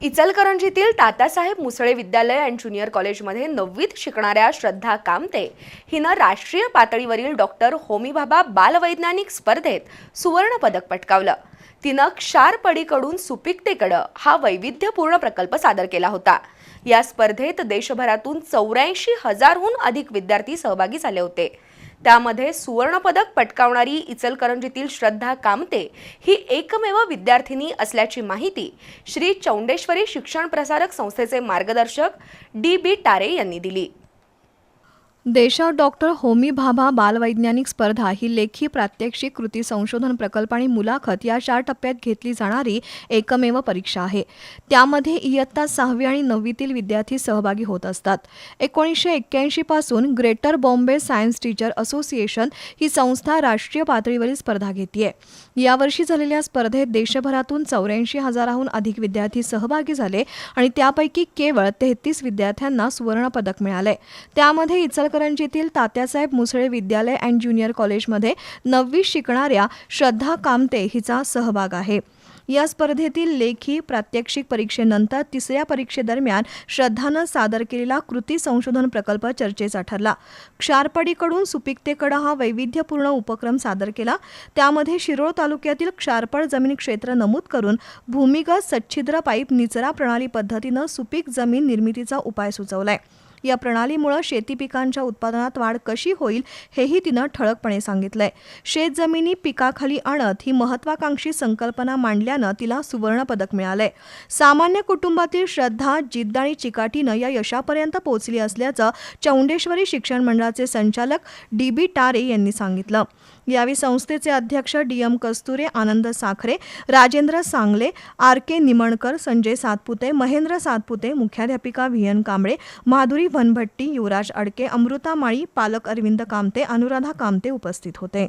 इचलकरंजीतील तातासाहेब मुसळे विद्यालय and junior कॉलेजमध्ये नववीत शिकणाऱ्या श्रद्धा कामते. हिनं राष्ट्रीय पातळीवरील डॉक्टर होमीबाबा बालवैज्ञानिक स्पर्धेत सुवर्णपदक पटकावलं. तिनं क्षारपडीकडून सुपिकतेकडं हा वैविध्यपूर्ण प्रकल्प सादर केला होता. या स्पर्धेत देशभरातून चौऱ्याऐंशी हजारहून अधिक विद्यार्थी सहभागी झाले होते. त्यामध्ये सुवर्णपदक पटकावणारी इचलकरंजीतील श्रद्धा कामते ही एकमेव विद्यार्थिनी असल्याची माहिती श्री चौंडेश्वरी शिक्षण प्रसारक संस्थेचे मार्गदर्शक डी बी टारे यांनी दिली. देशात डॉक्टर होमी भाभा बालवैज्ञानिक स्पर्धा ही लेखी प्रात्यक्षिक कृती संशोधन प्रकल्प आणि मुलाखत या चार टप्प्यात घेतली जाणारी एकमेव परीक्षा आहे. त्यामध्ये इयत्ता सहावी आणि नववीतील विद्यार्थी सहभागी होत असतात. एकोणीसशे एक्क्याऐंशी पासून Greater Bombay Science Teacher Association ही संस्था राष्ट्रीय पातळीवरील स्पर्धा घेते यावर्षी झालेल्या स्पर्धेत देशभरातून चौऱ्याऐंशी हजाराहून अधिक विद्यार्थी सहभागी झाले आणि त्यापैकी केवळ तेहतीस विद्यार्थ्यांना सुवर्णपदक मिळाले त्यामध्ये इचल इचलकरंजीतील तात्यासाहेब मुसळे विद्यालय अँड ज्युनियर कॉलेजमध्ये नववी शिकणाऱ्या श्रद्धा कामते हिचा सहभाग आहे. या स्पर्धेतील लेखी प्रात्यक्षिक परीक्षेनंतर तिसऱ्या परीक्षेदरम्यान श्रद्धानं सादर केलेला कृती संशोधन प्रकल्प चर्चेचा ठरला. क्षारपडीकडून सुपिकतेकडं हा वैविध्यपूर्ण उपक्रम सादर केला. त्यामध्ये शिरोळ तालुक्यातील क्षारपड जमीन क्षेत्र नमूद करून भूमिगत सच्छिद्र पाईप निचरा प्रणाली पद्धतीनं सुपीक जमीन निर्मितीचा उपाय सुचवलाय. या प्रणालीमुळे शेती पिकांच्या उत्पादनात वाढ कशी होईल हेही तिनं ठळकपणे सांगितलंय. शेतजमिनी पिकाखाली आणत ही महत्वाकांक्षी संकल्पना मांडल्यानं तिला सुवर्णपदक मिळालंय. सामान्य कुटुंबातील श्रद्धा जिद्द आणि चिकाटीनं या यशापर्यंत पोहोचली असल्याचं चौंडेश्वरी शिक्षण मंडळाचे संचालक डी बी टारे यांनी सांगितलं. यावेळी संस्थेचे अध्यक्ष D M Kasture Anand Sakhare Rajendra Sangle R K Nimankar Sanjay Satpute Mahendra Satpute मुख्याध्यापिका व्ही एन कांबळे माधुरी वनभट्टी युवराज अडके अमृता माळी पालक अरविंद कामते अनुराधा कामते उपस्थित होते.